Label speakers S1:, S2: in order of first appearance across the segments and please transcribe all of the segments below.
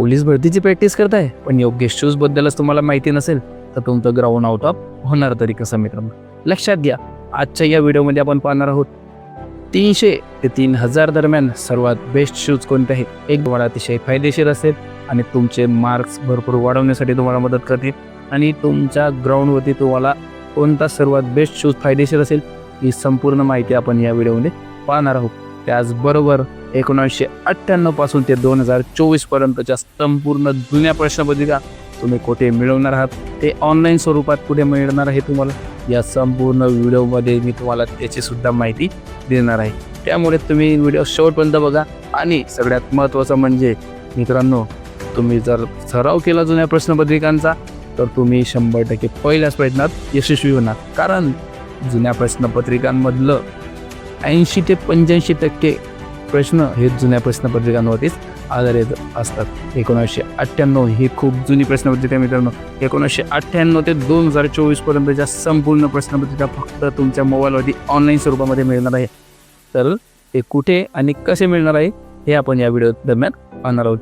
S1: Police भरतीची practice करताय? पण योग्य शूज बद्दलच तुम्हाला माहिती नसेल तर तुमचं ग्राउंड आउट ऑफ होणार तरी कसं मित्रांनो? लक्षात घ्या आजच्या या व्हिडिओमध्ये आपण पाहणार आहोत तीनशे ते तीन हजार दरम्यान सर्वात बेस्ट शूज कोणते आहेत? एक तुम्हाला अतिशय फायदेशीर असेल आणि तुमचे मार्क्स भरपूर वाढवण्यासाठी तुम्हाला मदत करतील आणि तुमच्या ग्राउंडवरती तुम्हाला कोणता सर्वात बेस्ट शूज फायदेशीर असेल ही संपूर्ण माहिती आपण या व्हिडिओमध्ये पाहणार आहोत. त्याचबरोबर एकोणीसशे अठ्ठ्याण्णवपासून ते दोन हजार चोवीस पर्यंतच्या संपूर्ण जुन्या प्रश्नपत्रिका तुम्ही कुठे मिळवणार आहात? ते ऑनलाईन स्वरूपात कुठे मिळणार आहे तुम्हाला या संपूर्ण व्हिडिओमध्ये मी तुम्हाला त्याची सुद्धा माहिती देणार आहे. त्यामुळे तुम्ही व्हिडिओ शेवटपर्यंत बघा आणि सगळ्यात महत्त्वाचं म्हणजे मित्रांनो तुम्ही जर सराव केला जुन्या प्रश्नपत्रिकांचा तर तुम्ही शंभर टक्के पहिल्याच प्रयत्नात यशस्वी होणार. कारण जुन्या प्रश्नपत्रिकांमधलं ऐंशी ते पंच्याऐंशी टक्के प्रश्न हे जुन्या प्रश्नपत्रिकांवरतीच आधारित असतात. एकोणीसशे अठ्ठ्याण्णव ही खूप जुनी प्रश्नपत्रिका मित्रांनो. एकोणीसशे अठ्ठ्याण्णव ते दोन हजार चोवीसपर्यंतच्या संपूर्ण प्रश्नपत्रिका फक्त तुमच्या मोबाईलवरती ऑनलाईन स्वरूपामध्ये मिळणार आहे. तर ते कुठे आणि कसे मिळणार आहे हे आपण या व्हिडिओ दरम्यान पाहणार आहोत.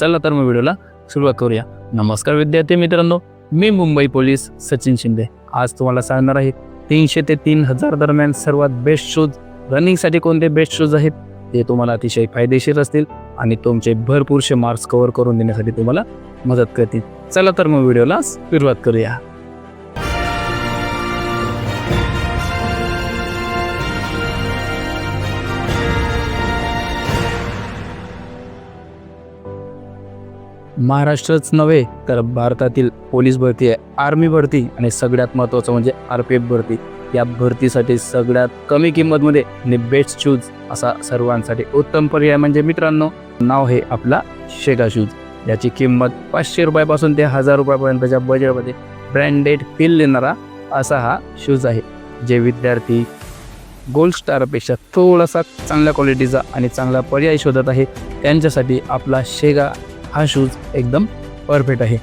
S1: चला तर मग व्हिडिओला सुरुवात करूया. नमस्कार विद्यार्थी मित्रांनो मी मुंबई पोलीस सचिन शिंदे. आज तुम्हाला सांगणार आहे तीनशे ते तीन हजार दरम्यान सर्वात बेस्ट शूज रनिंगसाठी कोणते बेस्ट शूज आहेत? ते तुम्हाला अतिशय फायदेशीर असतील आणि तुमचे भरपूरसे मार्क्स कव्हर करून देण्यासाठी तुम्हाला मदत करतील. चला तर मग व्हिडिओला सुरुवात करूया. महाराष्ट्रच नव्हे तर भारतातील पोलीस भरती आहे आर्मी भरती आणि सगळ्यात महत्त्वाचं म्हणजे आर पी एफ भरती. या भरतीसाठी सगळ्यात कमी किंमतमध्ये आणि बेस्ट शूज असा सर्वांसाठी उत्तम पर्याय म्हणजे मित्रांनो नाव हे आपला शेगा शूज याची किंमत पाचशे रुपयापासून ते हजार रुपयापर्यंतच्या बजेटमध्ये ब्रँडेड फील देणारा असा हा शूज आहे जे विद्यार्थी गोल्ड स्टारपेक्षा थोडासा चांगल्या क्वालिटीचा आणि चांगला पर्याय शोधत आहे त्यांच्यासाठी आपला शेगा हा शूज एकदम परफेक्ट आहे.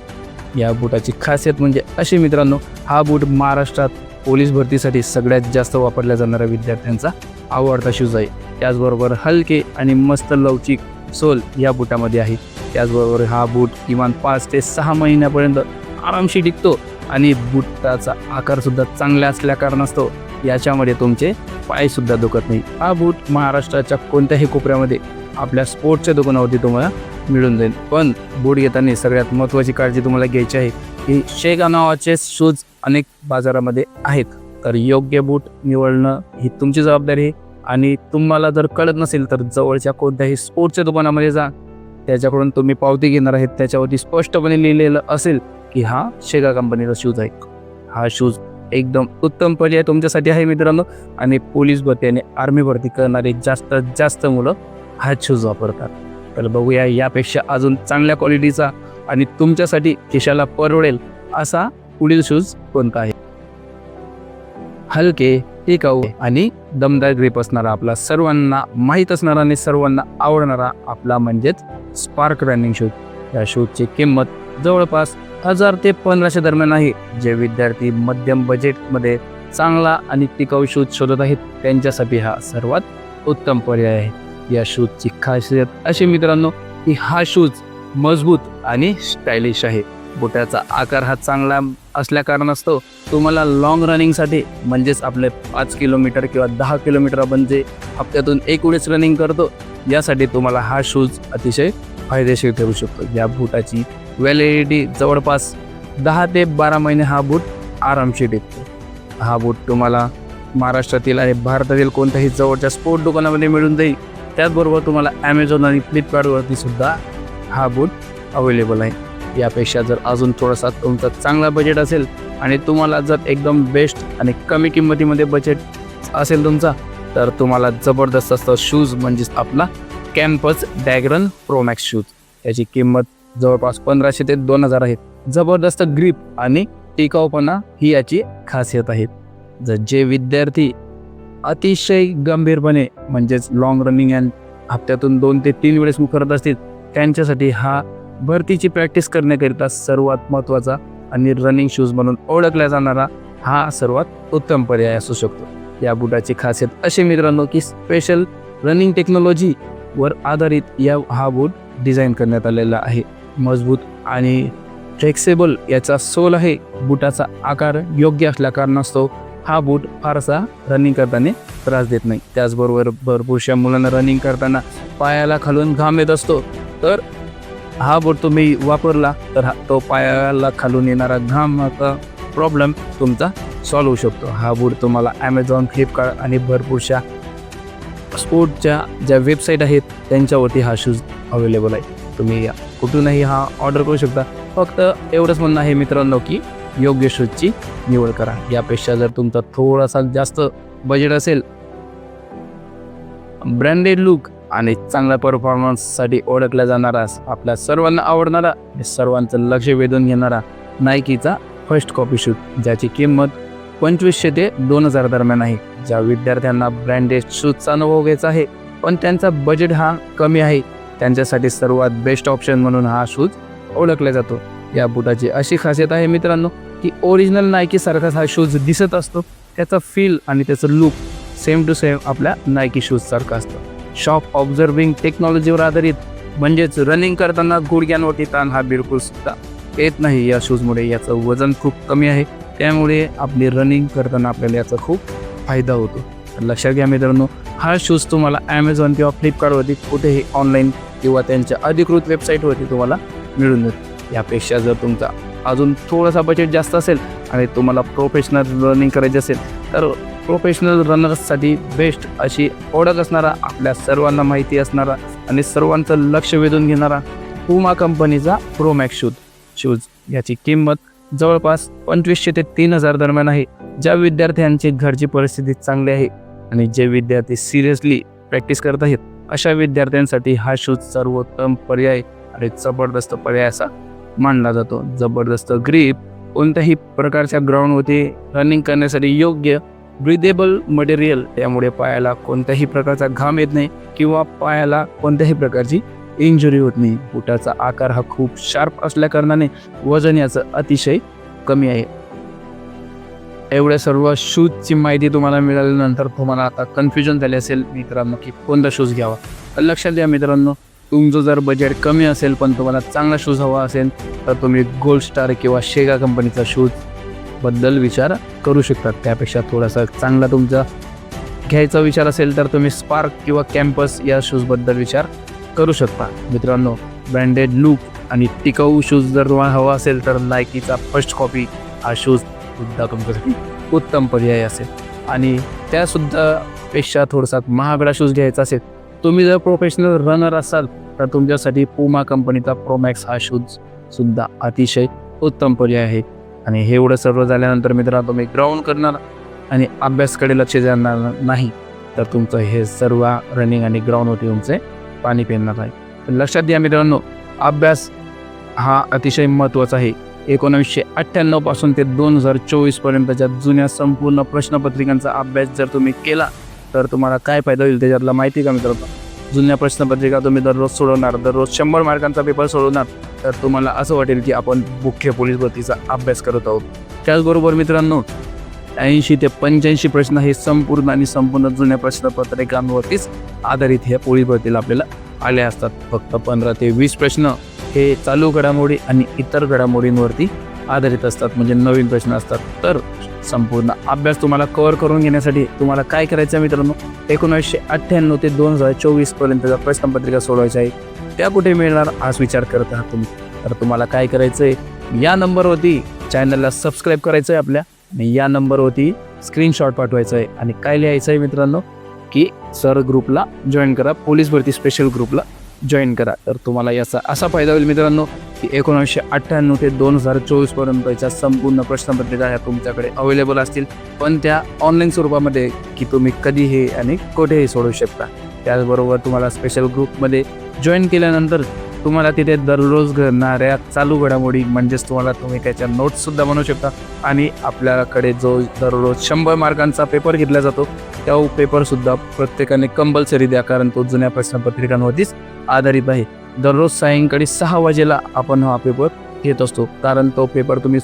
S1: या बूटाची खासियत म्हणजे अशी मित्रांनो हा बूट महाराष्ट्रात पोलीस भरतीसाठी सगळ्यात जास्त वापरल्या जाणाऱ्या विद्यार्थ्यांचा आवडता शूज आहे. त्याचबरोबर हलके आणि मस्त लवचिक सोल या बुटामध्ये आहे. त्याचबरोबर हा बूट किमान पाच ते सहा महिन्यापर्यंत आरामशी टिकतो आणि बुटाचा आकारसुद्धा चांगला असल्या कारणास्तव याच्यामध्ये तुमचे पायसुद्धा दुखत नाही. हा बूट महाराष्ट्राच्या कोणत्याही कोपऱ्यामध्ये आपल्या स्पोर्ट्सच्या दुकानावरती तुम्हाला मिळून जाईल. पण बूट घेताना सगळ्यात महत्त्वाची काळजी तुम्हाला घ्यायची आहे की शेगा नावाचे शूज अनेक बाजारामध्ये आहेत. तर योग्य बूट निवडणं ही तुमची जबाबदारी आहे. आणि तुम्हाला जर कळत नसेल तर जवळच्या कोणत्याही स्पोर्ट्सच्या दुकानामध्ये जा. त्याच्याकडून तुम्ही पावती घेणार आहेत. त्याच्यावरती स्पष्टपणे लिहिलेलं असेल की हा शेगा कंपनीचा शूज आहे. हा शूज एकदम उत्तम पर्याय तुमच्यासाठी आहे मित्रांनो. आणि पोलीस भरती आणि आर्मी भरती करणारे जास्तीत जास्त मुलं हा शूज वापरतात. तर बघूया. यापेक्षा अजून चांगल्या क्वालिटीचा आणि तुमच्यासाठी खिशाला परवडेल असा पुढील शूज कोणता आहे? हलके टिकाऊ आणि दमदार ग्रीप असणारा आपला सर्वांना माहीत असणारा आणि सर्वांना आवडणारा आपला म्हणजेच स्पार्क रनिंग शूज या शूजची किंमत जवळपास हजार ते पंधराशे दरम्यान आहे. जे विद्यार्थी मध्यम बजेटमध्ये चांगला आणि टिकाऊ शूज शोधत आहेत त्यांच्यासाठी हा सर्वात उत्तम पर्याय आहे. या शूजची खासियत असे मित्रांनो की हा शूज मजबूत आणि स्टायलिश आहे. बोटाचा आकार हा चांगला असल्या कारणास्तव तुम्हाला लॉंग रनिंगसाठी म्हणजेच आपले पाच किलोमीटर किंवा दहा किलोमीटर आपण जे हप्त्यातून एक वेळेस रनिंग करतो यासाठी तुम्हाला हा शूज अतिशय फायदेशीर ठरू शकतो. या बुटाची व्हॅलिडिटी जवळपास दहा ते बारा महिने हा बूट आरामशीर टिकतो. हा बूट तुम्हाला महाराष्ट्रातील आणि भारतातील कोणत्याही जवळच्या स्पोर्ट दुकानामध्ये मिळून जाईल. त्याचबरोबर तुम्हाला ॲमेझॉन आणि फ्लिपकार्टवरती सुद्धा हा बूट अवेलेबल आहे. यापेक्षा जर अजून थोडासा तुमचा चांगला बजेट असेल आणि तुम्हाला जर एकदम बेस्ट आणि कमी किंमतीमध्ये बजेट असेल तुमचा तर तुम्हाला जबरदस्त असं शूज म्हणजेच आपला कॅम्पस डॅग्रन प्रोमॅक्स शूज याची किंमत जवळपास पंधराशे ते दोन हजार आहे जबरदस्त ग्रीप आणि टिकाऊपणा ही याची खासियत आहे. जर जे विद्यार्थी अतिशय गंभीरपणे म्हणजेच लॉंग रनिंग अँड हप्त्यातून दोन ते तीन वेळेस करत असतील त्यांच्यासाठी हा भरतीची प्रॅक्टिस करण्याकरिता सर्वात महत्त्वाचा आणि रनिंग शूज म्हणून ओळखला जाणारा हा सर्वात उत्तम पर्याय असू शकतो. या बुटाची खासियत अशी मित्रांनो की स्पेशल रनिंग टेक्नॉलॉजी वर आधारित या हा बूट डिझाईन करण्यात आलेला आहे. मजबूत आणि फ्लेक्सिबल याचा सोल आहे. बुटाचा आकार योग्य असल्या कारणास्तव हा बूट फारसा रनिंग करताना त्रास देत नाही. त्याचबरोबर भरपूरशा मुलांना रनिंग करताना पायाला खालून घाम येत असतो. तर हा बूट तुम्ही वापरला तर हा तो पायाला खालून येणारा घामाचा प्रॉब्लेम तुमचा सॉल्व होऊ शकतो. हा बूट तुम्हाला ॲमेझॉन फ्लिपकार्ट आणि भरपूरशा स्पोर्टच्या ज्या वेबसाईट आहेत त्यांच्यावरती हा शूज अवेलेबल आहे. तुम्ही कुठूनही हा ऑर्डर करू शकता. फक्त एवढंच म्हणणं आहे मित्रांनो की योग्य शूजची निवड करा. यापेक्षा जर तुमचा थोडासा जास्त बजेट असेल ब्रँडेड लुक आणि चांगल्या परफॉर्मन्ससाठी ओळखला जाणारा आपल्या सर्वांना आवडणारा आणि सर्वांचं लक्ष वेधून घेणारा नायकीचा फर्स्ट कॉपी शूज ज्याची किंमत पंचवीसशे ते दोन हजार दरम्यान आहे. ज्या विद्यार्थ्यांना ब्रँडेड शूजचा अनुभव घ्यायचा आहे पण त्यांचा बजेट हा कमी आहे. त्यांच्यासाठी सर्वात बेस्ट ऑप्शन म्हणून हा शूज ओळखला जातो. या बुटाची. अशी खासियत आहे मित्रांनो की ओरिजिनल नायकीसारखाच हा शूज दिसत असतो. त्याचा फील आणि त्याचं लुक सेम टू सेम आपल्या नायकी शूजसारखं असतं. शॉप ऑब्झर्विंग टेक्नॉलॉजीवर आधारित म्हणजेच रनिंग करताना गुडघ्यांवरती ताण हा बिलकुल सुद्धा येत नाही. या शूजमुळे याचं वजन खूप कमी आहे. त्यामुळे आपली रनिंग करताना आपल्याला याचा खूप फायदा होतो. लक्षात घ्या मित्रांनो हा शूज तुम्हाला ॲमेझॉन किंवा फ्लिपकार्टवरती कुठेही ऑनलाईन किंवा त्यांच्या अधिकृत वेबसाईटवरती तुम्हाला मिळून जाईल यापेक्षा जर तुमचा अजून थोडासा बजेट जास्त असेल आणि तुम्हाला प्रोफेशनल रनिंग करायची असेल तर प्रोफेशनल रनर्ससाठी बेस्ट अशी ओळख असणारा आपल्या सर्वांना माहिती असणारा आणि सर्वांचं लक्ष वेधून घेणारा पुमा कंपनीचा प्रोमॅक्स शूज शूज याची किंमत जवळपास पंचवीसशे ते तीन हजार दरम्यान आहे. ज्या विद्यार्थ्यांची घरची परिस्थिती चांगली आहे आणि जे विद्यार्थी सिरियसली प्रॅक्टिस करत आहेत अशा विद्यार्थ्यांसाठी हा शूज सर्वोत्तम पर्याय आणि जबरदस्त पर्याय असा मानला जातो. जबरदस्त ग्रीप कोणत्याही प्रकारच्या ग्राउंडवरती रनिंग करण्यासाठी योग्य ब्रिदेबल मटेरियल त्यामुळे पायाला कोणत्याही प्रकारचा घाम येत नाही किंवा पायाला कोणत्याही प्रकारची इंजुरी होत नाही. बुटाचा आकार हा खूप शार्प असल्या कारणाने वजन याचं अतिशय कमी आहे. एवढ्या सर्व शूजची माहिती तुम्हाला मिळाल्यानंतर तुम्हाला आता कन्फ्युजन झाले असेल. मित्रांनो की कोणता शूज घ्यावा? लक्षात द्या मित्रांनो तुमचं जर बजेट कमी असेल पण तुम्हाला चांगला शूज हवा असेल तर तुम्ही गोल्ड स्टार किंवा शेगा कंपनीचा शूजबद्दल विचार करू शकतात त्यापेक्षा थोडासा चांगला तुमचा घ्यायचा विचार असेल तर तुम्ही स्पार्क किंवा कॅम्पस या शूजबद्दल विचार करू शकता. मित्रांनो ब्रँडेड लूक आणि टिकाऊ शूज जर तुम्हाला हवा असेल तर नायकीचा फर्स्ट कॉपी हा शूज सुद्धा तुमच्यासाठी उत्तम पर्याय असेल. आणि त्यासुद्धा पेक्षा थोडासा महागडा शूज घ्यायचा असेल तुम्ही जर प्रोफेशनल रनर असाल तर तुमच्यासाठी पुमा कंपनीचा प्रोमॅक्स हा शूज सुद्धा अतिशय उत्तम पर्याय आहे. आणि हे एवढं सर्व झाल्यानंतर मित्रांनो तुम्ही ग्राउंड करणार आणि अभ्यासकडे लक्ष देणार नाही तर तुमचं हे सर्व रनिंग आणि ग्राउंडवरती तुमचे पाणी पेरणार आहे. तर लक्षात द्या मित्रांनो अभ्यास हा अतिशय महत्त्वाचा आहे. एकोणीसशे अठ्ठ्याण्णवपासून ते दोन हजार चोवीसपर्यंतच्या जुन्या संपूर्ण प्रश्नपत्रिकांचा अभ्यास जर तुम्ही केला तर तुम्हाला काय फायदा होईल त्याच्यातला माहिती का मित्रांनो? जुन्या प्रश्नपत्रिका तुम्ही दररोज सोडवणार दररोज शंभर मार्कांचा पेपर सोडवणार तर तुम्हाला असं वाटेल की आपण मुख्य पोलीस भरतीचा अभ्यास करत आहोत. त्याचबरोबर मित्रांनो ऐंशी ते पंच्याऐंशी प्रश्न हे संपूर्ण आणि संपूर्ण जुन्या प्रश्नपत्रिकांवरतीच आधारित ह्या पोलीस भरतीला आपल्याला आले असतात. फक्त पंधरा ते वीस प्रश्न हे चालू घडामोडी आणि इतर घडामोडींवरती आधारित असतात म्हणजे नवीन प्रश्न असतात. तर संपूर्ण अभ्यास तुम्हाला कव्हर करून घेण्यासाठी तुम्हाला काय करायचं आहे मित्रांनो? एकोणीसशे अठ्ठ्याण्णव ते दोन हजार चोवीसपर्यंतचा प्रश्नपत्रिका सोडवायचा आहे. त्या कुठे मिळणार? आज विचार करत आहात तुम्ही. तर तुम्हाला काय करायचं आहे? या नंबरवरती चॅनलला सबस्क्राईब करायचं आहे आपल्या. आणि या नंबरवरती स्क्रीनशॉट पाठवायचं आहे. आणि काय लिहायचं आहे मित्रांनो? की सर ग्रुपला जॉईन करा. पोलीस भरती स्पेशल ग्रुपला जॉईन करा. तर तुम्हाला याचा असा फायदा होईल मित्रांनो की एकोणीसशे अठ्ठ्याण्णव ते दोन हजार चोवीसपर्यंतच्या संपूर्ण प्रश्नपत्रिका ह्या तुमच्याकडे अवेलेबल असतील. पण त्या ऑनलाईन स्वरूपामध्ये की तुम्ही कधीही आणि कुठेही सोडवू शकता. त्याचबरोबर तुम्हाला स्पेशल ग्रुपमध्ये जॉईन केल्यानंतर तुम्हाला तिथे दररोज घडणाऱ्या चालू घडामोडी म्हणजेच तुम्हाला तुम्ही त्याच्या नोट्ससुद्धा बनवू शकता. आणि आपल्याकडे जो दररोज शंभर मार्कांचा पेपर घेतला जातो त्या पेपरसुद्धा प्रत्येकाने कंपल्सरी द्या कारण तो जुन्या प्रश्नपत्रिकांवरतीच आधारित आहे. दररोज सायंकाळी सहा वाजेला आपण हा पेपर घेत असतो कारण तो पेपर तुम्ही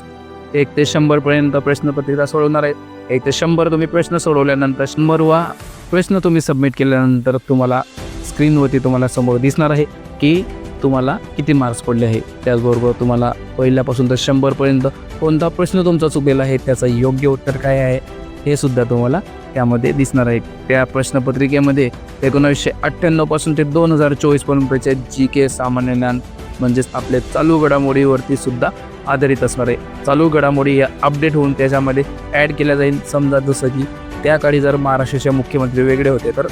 S1: एक ते शंभरपर्यंत प्रश्नपत्रिका सोडवणार आहेत एक ते शंभर तुम्ही प्रश्न सोडवल्यानंतर शंभरवा प्रश्न तुम्ही सबमिट केल्यानंतर तुम्हाला स्क्रीनवरती तुम्हाला समोर दिसणार आहे की तुम्हाला किती मार्क्स पडले आहे त्याचबरोबर तुम्हाला पहिल्यापासून तर शंभरपर्यंत कोणता प्रश्न तुमचा चुकलेला आहे? त्याचं योग्य उत्तर काय आहे? हे सुद्धा तुम्हाला त्यामध्ये दिसणार आहे. त्या प्रश्नपत्रिकेमध्ये एकोणावीसशे अठ्ठ्याण्णवपासून ते दोन हजार चोवीसपर्यंतचे जी के सामान्य ज्ञान म्हणजेच आपले चालू घडामोडीवरती सुद्धा आधारित असणार आहे. चालू घडामोडी या अपडेट होऊन त्याच्यामध्ये ॲड केल्या जाईल. समजा जसं की त्या काळी जर महाराष्ट्राचे मुख्यमंत्री वेगळे होते तर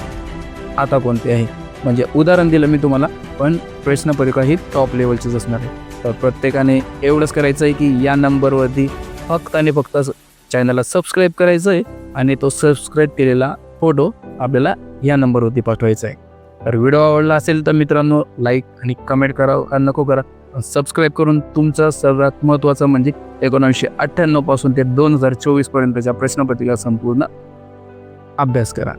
S1: आता कोणते आहे? म्हणजे उदाहरण दिलं मी तुम्हाला पण प्रश्नपत्रिका ही टॉप लेवलचीच असणार आहे. तर प्रत्येकाने एवढंच करायचं आहे की या नंबरवरती फक्त आणि फक्त चॅनलला सबस्क्राईब करायचं आहे आणि तो सबस्क्राईब केलेला फोटो आपल्याला या नंबरवरती पाठवायचा आहे तर व्हिडिओ आवडला असेल तर मित्रांनो लाईक आणि कमेंट करा नको करा. सबस्क्राईब करून तुमचं सर्वात महत्त्वाचं म्हणजे एकोणीसशे अठ्ठ्याण्णवपासून ते दोन हजार चोवीसपर्यंतच्या प्रश्नपत्रिका संपूर्ण अभ्यास करा.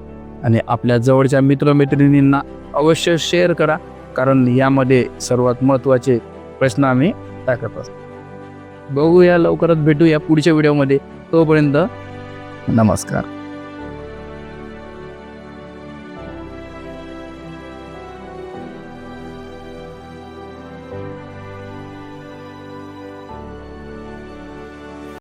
S1: आणि आपल्या जवळच्या मित्रमैत्रिणींना अवश्य शेअर करा कारण यामध्ये सर्वात महत्त्वाचे प्रश्न आम्ही टाकत असतो बघूया लवकरच भेटूया पुढच्या व्हिडिओमध्ये तोपर्यंत नमस्कार.